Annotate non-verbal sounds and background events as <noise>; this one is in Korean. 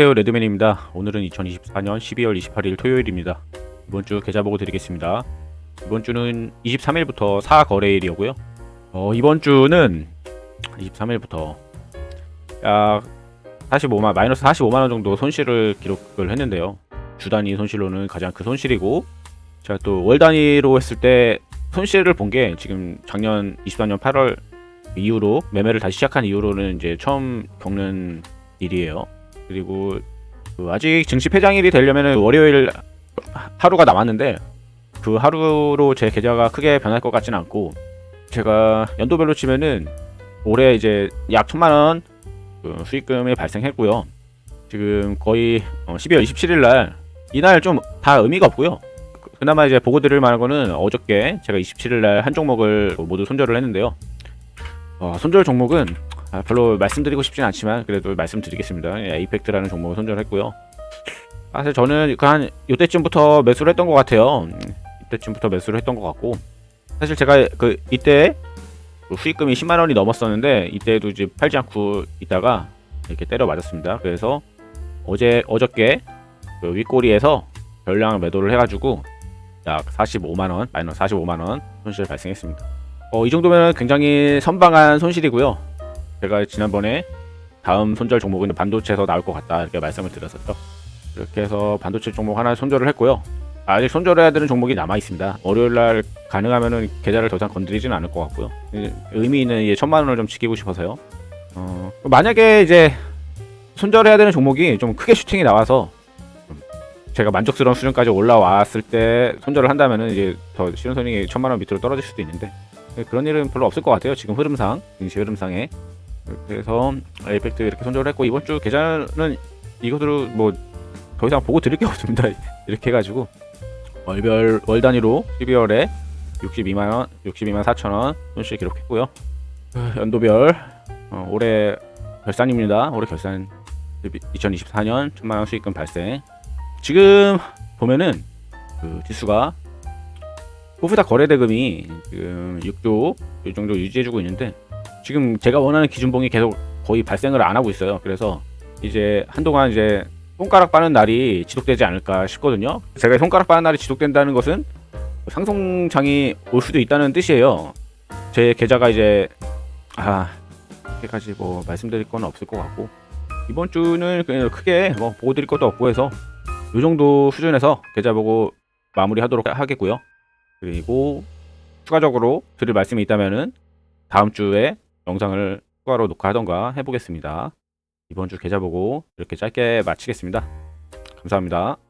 안녕하세요 레드맨입니다. 오늘은 2024년 12월 28일 토요일입니다. 이번 주 계좌 보고 드리겠습니다. 이번 주는 23일부터 4거래일이었고요. 어, 이번 주는 23일부터 약 45만 마이너스 45만 원 정도 손실을 기록을 했는데요. 주 단위 손실로는 가장 큰 손실이고 제가 또 월 단위로 했을 때 손실을 본 게 지금 작년 24년 8월 이후로 매매를 다시 시작한 이후로는 이제 처음 겪는 일이에요. 그리고 그 아직 증시 폐장일이 되려면 월요일 하루가 남았는데 그 하루로 제 계좌가 크게 변할 것 같지는 않고 제가 연도별로 치면은 올해 이제 약 천만 원 그 수익금이 발생했고요. 지금 거의 어, 12월 27일 날 이날 좀 다 의미가 없고요. 그- 그나마 이제 보고 드릴 만한 거는 어저께 제가 27일 날 한 종목을 모두 손절을 했는데요. 어, 손절 종목은 아, 별로 말씀드리고 싶진 않지만 그래도 말씀드리겠습니다. 예, 에이펙트라는 종목을 손절했고요. 사실 저는 그한 이때쯤부터 매수를 했던 것 같아요. 음, 이때쯤부터 매수를 했던 것 같고 사실 제가 그 이때 그 수익금이 10만 원이 넘었었는데 이때도 이제 팔지 않고 있다가 이렇게 때려 맞았습니다. 그래서 어제 어저께 그 윗꼬리에서 별량 매도를 해가지고 약 45만 원 마이너스 45만 원 손실 발생했습니다. 어, 이 정도면 굉장히 선방한 손실이고요. 제가 지난번에 다음 손절 종목은 반도체에서 나올 것 같다 이렇게 말씀을 드렸었죠. 이렇게 해서 반도체 종목 하나 손절을 했고요. 아직 손절해야 되는 종목이 남아 있습니다. 월요일 날 가능하면은 계좌를 더 이상 건드리지는 않을 것 같고요. 이- 의미 있는 이 천만 원을 좀 지키고 싶어서요. 어, 만약에 이제 손절해야 되는 종목이 좀 크게 슈팅이 나와서 좀 제가 만족스러운 수준까지 올라왔을 때 손절을 한다면은 이제 더 시론선이 천만 원 밑으로 떨어질 수도 있는데 그런 일은 별로 없을 것 같아요. 지금 흐름상 증시 흐름상에 그래서 에이펙트 이렇게 손절을 했고 이번 주 계좌는 이것으로 뭐 더 이상 보고 드릴 게 없습니다. <laughs> 이렇게 해가지고 월별 월 단위로 12월에 62만 원, 62만 4천 원 손실 기록했고요. 어, 연도별 어, 올해 결산입니다. 올해 결산 2024년 천만 원 수익금 발생. 지금 보면은 그 지수가 코프닥 거래 대금이 지금 6조 이 정도 유지해주고 있는데 지금 제가 원하는 기준봉이 계속 거의 발생을 안 하고 있어요. 그래서 이제 한동안 이제 손가락 빠는 날이 지속되지 않을까 싶거든요. 제가 손가락 빠는 날이 지속된다는 것은 상승장이 올 수도 있다는 뜻이에요. 제 계좌가 이제 아 이렇게까지 뭐 말씀드릴 건 없을 것 같고 이번 주는 그냥 크게 뭐 보고 드릴 것도 없고 해서 이 정도 수준에서 계좌 보고 마무리하도록 하겠고요. 그리고 추가적으로 드릴 말씀이 있다면은 다음 주에 영상을 추가로 녹화하던가 해보겠습니다. 이번 주 계좌 보고 이렇게 짧게 마치겠습니다. 감사합니다.